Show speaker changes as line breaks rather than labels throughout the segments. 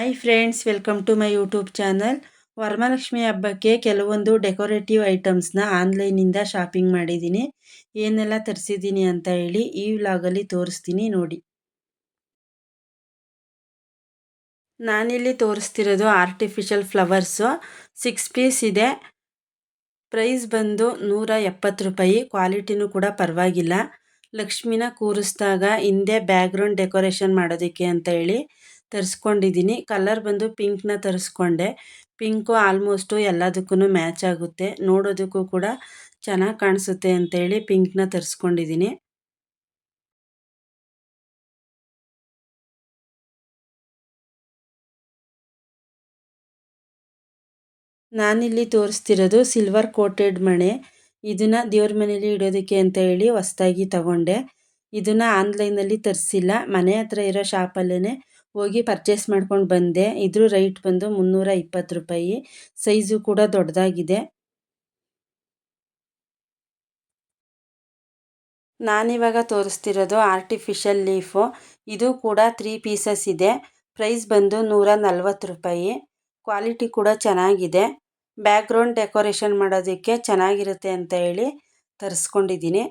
Hi friends welcome to my YouTube channel Varamahalakshmi ಹಬ್ಬಕ್ಕೆ ಕೆಲವೊಂದು decorative ಐಟಮ್ಸ್ನ ಆನ್ಲೈನಿಂದ ಶಾಪಿಂಗ್ ಮಾಡಿದ್ದೀನಿ. ಏನೆಲ್ಲ ತರಿಸಿದ್ದೀನಿ ಅಂತ ಹೇಳಿ ಈ ವ್ಲಾಗಲ್ಲಿ ತೋರಿಸ್ತೀನಿ ನೋಡಿ. ನಾನಿಲ್ಲಿ ತೋರಿಸ್ತಿರೋದು ಆರ್ಟಿಫಿಷಿಯಲ್ ಫ್ಲವರ್ಸು ಸಿಕ್ಸ್ ಪೀಸ್ ಇದೆ. ಪ್ರೈಸ್ ಬಂದು ನೂರ ಎಪ್ಪತ್ತು ರೂಪಾಯಿ. ಕ್ವಾಲಿಟಿನೂ ಕೂಡ ಪರವಾಗಿಲ್ಲ. ಲಕ್ಷ್ಮಿನ ಕೂರಿಸಿದಾಗ ಹಿಂದೆ ಬ್ಯಾಕ್ಗ್ರೌಂಡ್ ಡೆಕೋರೇಷನ್ ಮಾಡೋದಕ್ಕೆ ಅಂತ ಹೇಳಿ ತರಿಸ್ಕೊಂಡಿದ್ದೀನಿ. ಕಲರ್ ಬಂದು ಪಿಂಕ್ನ ತರಿಸ್ಕೊಂಡೆ. ಪಿಂಕು ಆಲ್ಮೋಸ್ಟು ಎಲ್ಲದಕ್ಕೂ ಮ್ಯಾಚ್ ಆಗುತ್ತೆ. ನೋಡೋದಕ್ಕೂ ಕೂಡ ಚೆನ್ನಾಗಿ ಕಾಣಿಸುತ್ತೆ ಅಂತೇಳಿ ಪಿಂಕ್ನ ತರಿಸ್ಕೊಂಡಿದ್ದೀನಿ. ನಾನಿಲ್ಲಿ ತೋರಿಸ್ತಿರೋದು ಸಿಲ್ವರ್ ಕೋಟೆಡ್ ಮಣೆ. ಇದನ್ನು ದೇವ್ರ ಮನೇಲಿ ಇಡೋದಕ್ಕೆ ಅಂತ ಹೇಳಿ ಹೊಸ್ದಾಗಿ ತಗೊಂಡೆ. ಇದನ್ನು ಆನ್ಲೈನಲ್ಲಿ ತರಿಸಿಲ್ಲ. ಮನೆ ಹತ್ರ ಇರೋ ಶಾಪಲ್ಲೇ ಹೋಗಿ ಪರ್ಚೇಸ್ ಮಾಡ್ಕೊಂಡು ಬಂದೆ. ಇದ್ರ ರೈಟ್ ಬಂದು ಮುನ್ನೂರ ಇಪ್ಪತ್ತು ರೂಪಾಯಿ. ಸೈಜು ಕೂಡ ದೊಡ್ಡದಾಗಿದೆ ನಾನಿವಾಗ ತೋರಿಸ್ತಿರೋದು ಆರ್ಟಿಫಿಷಿಯಲ್ ಲೀಫು ಇದು ಕೂಡ ತ್ರೀ ಪೀಸಸ್ ಇದೆ. ಪ್ರೈಸ್ ಬಂದು ನೂರ ನಲ್ವತ್ತು ರೂಪಾಯಿ. ಕ್ವಾಲಿಟಿ ಕೂಡ ಚೆನ್ನಾಗಿದೆ. ಬ್ಯಾಕ್ಗ್ರೌಂಡ್ ಡೆಕೋರೇಷನ್ ಮಾಡೋದಕ್ಕೆ ಚೆನ್ನಾಗಿರುತ್ತೆ ಅಂತ ಹೇಳಿ ತರಿಸ್ಕೊಂಡಿದ್ದೀನಿ.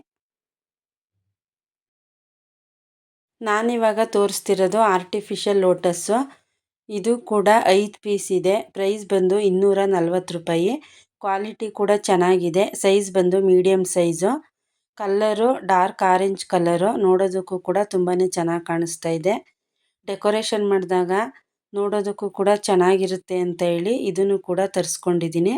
ನಾನಿವಾಗ ತೋರಿಸ್ತಿರೋದು ಆರ್ಟಿಫಿಷಿಯಲ್ ಲೋಟಸ್ಸು ಇದು ಕೂಡ ಐದು ಪೀಸ್ ಇದೆ. ಪ್ರೈಸ್ ಬಂದು ಇನ್ನೂರ ನಲ್ವತ್ತು ರೂಪಾಯಿ. ಕ್ವಾಲಿಟಿ ಕೂಡ ಚೆನ್ನಾಗಿದೆ. ಸೈಜ್ ಬಂದು medium size colour dark orange colour ನೋಡೋದಕ್ಕೂ ಕೂಡ ತುಂಬಾ ಚೆನ್ನಾಗಿ ಕಾಣಿಸ್ತಾ ಇದೆ. ಡೆಕೋರೇಷನ್ ಮಾಡಿದಾಗ ನೋಡೋದಕ್ಕೂ ಕೂಡ ಚೆನ್ನಾಗಿರುತ್ತೆ ಅಂತ ಹೇಳಿ ಇದನ್ನು ಕೂಡ ತರಿಸ್ಕೊಂಡಿದ್ದೀನಿ.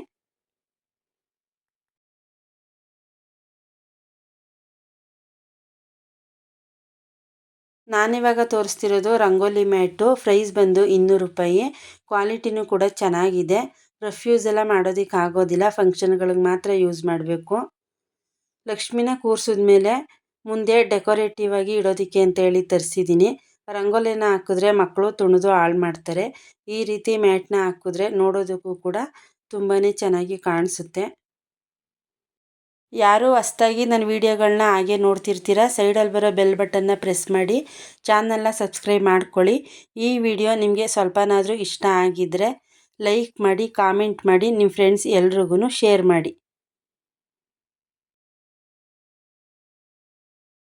ನಾನಿವಾಗ ತೋರಿಸ್ತಿರೋದು ರಂಗೋಲಿ ಮ್ಯಾಟು ಪ್ರೈಸ್ ಬಂದು ಇನ್ನೂರು ರೂಪಾಯಿ. ಕ್ವಾಲಿಟಿನೂ ಕೂಡ ಚೆನ್ನಾಗಿದೆ. ರೆಫ್ಯೂಸ್ ಎಲ್ಲ ಮಾಡೋದಕ್ಕೆ ಆಗೋದಿಲ್ಲ, ಫಂಕ್ಷನ್ಗಳಿಗೆ ಮಾತ್ರ ಯೂಸ್ ಮಾಡಬೇಕು. ಲಕ್ಷ್ಮಿನ ಕೂರಿಸಿದ್ಮೇಲೆ ಮುಂದೆ ಡೆಕೋರೇಟಿವ್ ಆಗಿ ಇಡೋದಕ್ಕೆ ಅಂತ ಹೇಳಿ ತರಿಸಿದ್ದೀನಿ ರಂಗೋಲಿನ ಹಾಕಿದ್ರೆ ಮಕ್ಕಳು ತುಣಿದು ಹಾಳು ಮಾಡ್ತಾರೆ. ಈ ರೀತಿ ಮ್ಯಾಟ್ನ ಹಾಕಿದ್ರೆ ನೋಡೋದಕ್ಕೂ ಕೂಡ ತುಂಬಾ ಚೆನ್ನಾಗಿ ಕಾಣಿಸುತ್ತೆ. ಯಾರು ಹೊಸ್ದಾಗಿ ನನ್ನ ವೀಡಿಯೋಗಳನ್ನ ಹಾಗೆ ನೋಡ್ತಿರ್ತೀರ ಸೈಡಲ್ಲಿ ಬರೋ ಬೆಲ್ ಬಟನ್ನ ಪ್ರೆಸ್ ಮಾಡಿ, ಚಾನಲ್ನ ಸಬ್ಸ್ಕ್ರೈಬ್ ಮಾಡ್ಕೊಳ್ಳಿ. ಈ ವಿಡಿಯೋ ನಿಮಗೆ ಸ್ವಲ್ಪನಾದರೂ ಇಷ್ಟ ಆಗಿದ್ದರೆ ಲೈಕ್ ಮಾಡಿ, ಕಾಮೆಂಟ್ ಮಾಡಿ ನಿಮ್ಮ ಫ್ರೆಂಡ್ಸ್ ಎಲ್ರಿಗೂ ಶೇರ್ ಮಾಡಿ.